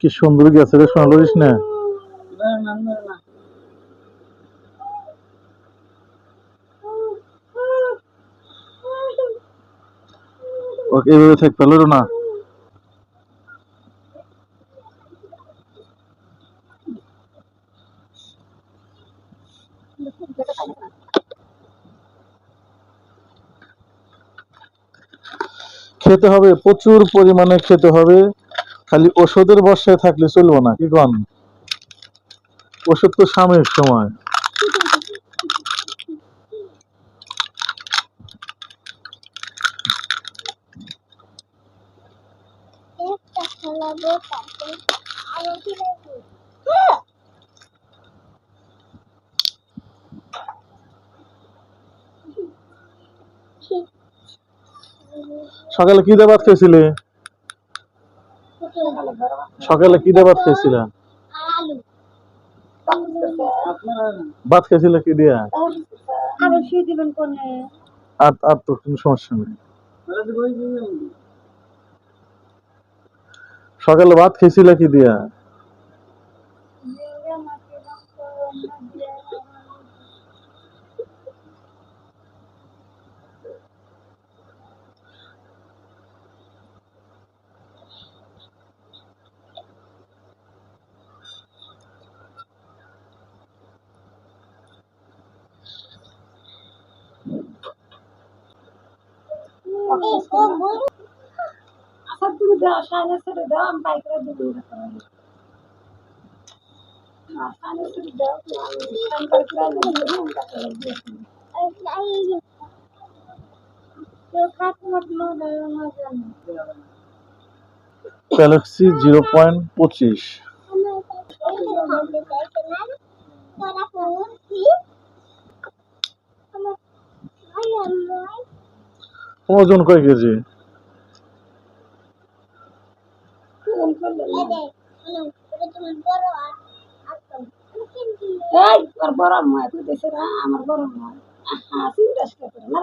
কি সুন্দর গেছে রে শোনা লরিস না। ওকে থাক পেল না। খেতে হবে, প্রচুর পরিমাণে খেতে হবে। খালি ওষুধের বর্ষায় থাকলে চলবো না, কি কন? ওষুধ তো সাময়িক সময়। আরও খেলাবো সকালে কি দিয়ে ভাত খেয়েছিলে? সকালে কি দিয়ে ভাত খেয়েছিলে? ভাত খেয়েছিলে কি দিয়া? আর তো কোনো সমস্যা নেই। সকালে ভাত খেয়েছিলে কি দিয়া আচ্ছা তুমি দাও সাড়ে ছেড়ে দাও আমি বাইক করে দিব এটা করে না সাড়ে ছেড়ে দাও আমি গ্যালাক্সি জিরো পয়েন্ট পঁচিশ। ওজন কয় কেজি? এই হয় তুই দেশে আমার গরম হয়। হ্যাঁ চিন্তা করে না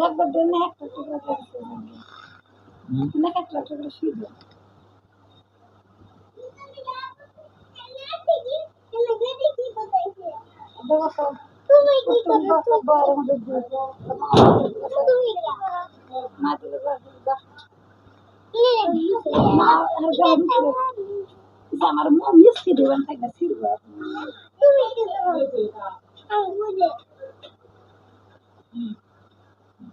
রে করে দূর দেখবার জন্য একটা টুকরা করতে হবে না একটা টুকরা শুয়ে দাও দেখো সব তুমি কি তুমি করো কত বড় মধ্যে দিয়ে দাও তুমি মা দিলে দাও কি মা আর গায়ে দিলে আমার মা মিষ্টি দেবেন থাকে ছিল তুমি কি করো আমি বুঝে বুঝে মিশিং দে আরে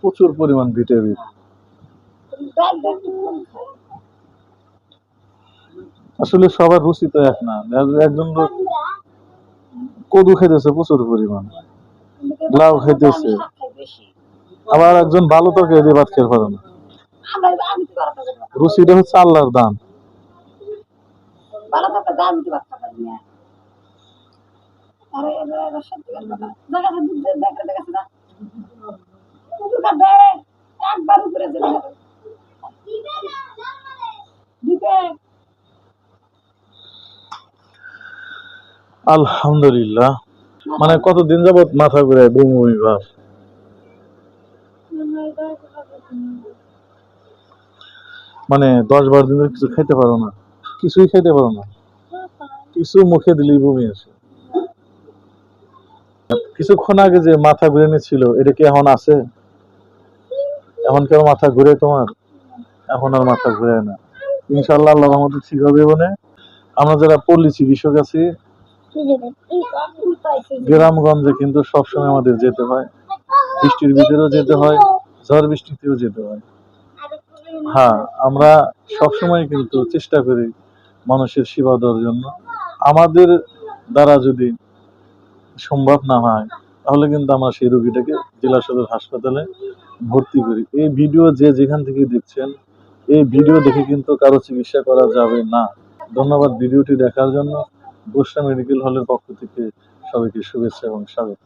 প্রচুর পরিমাণ ভিটামিন। আসলে সবার রুচি তো এক না। একজন লোক কদু খেতেছে প্রচুর পরিমাণ। লাউ বেশি আবার একজন ভালো তরকারি দিয়ে ভাত খেতে পারে না। রুচিটা হচ্ছে আল্লাহর দান। একবার উপরে আলহামদুলিল্লাহ। মানে কতদিন যাবত মাথা ঘুরে বমি বমি ভাব মানে দশ বারো দিন ধরে কিছু খাইতে পারো না। কিছুই খাইতে পারো না। কিছু মুখে দিলেই বমি আসে। কিছুক্ষণ আগে যে মাথা ঘুরে ছিল এটা কি এখন আছে? এখন কেউ মাথা ঘুরে তোমার? এখন আর মাথা ঘুরে না। ইনশাল্লাহ আল্লাহর রহমতে ঠিক হবে আমরা যারা পল্লী চিকিৎসক আছি, গ্রামগঞ্জে কিন্তু সবসময় আমাদের যেতে হয়। বৃষ্টির ভিতরেও যেতে হয়, ঝড় বৃষ্টিতেও যেতে হয়। হ্যাঁ আমরা সবসময় কিন্তু চেষ্টা করি মানুষের সেবা দেওয়ার জন্য। আমাদের দ্বারা যদি সম্ভব না হয়, তাহলে কিন্তু আমরা সেই রোগীটাকে জেলা সদর হাসপাতালে ভর্তি করি। এই ভিডিও যে যেখান থেকে দেখছেন, এই ভিডিও দেখে কিন্তু কারও চিকিৎসা করা যাবে না। ধন্যবাদ ভিডিওটি দেখার জন্য। বসরা মেডিকেল হলের পক্ষ থেকে সবাইকে শুভেচ্ছা এবং স্বাগত।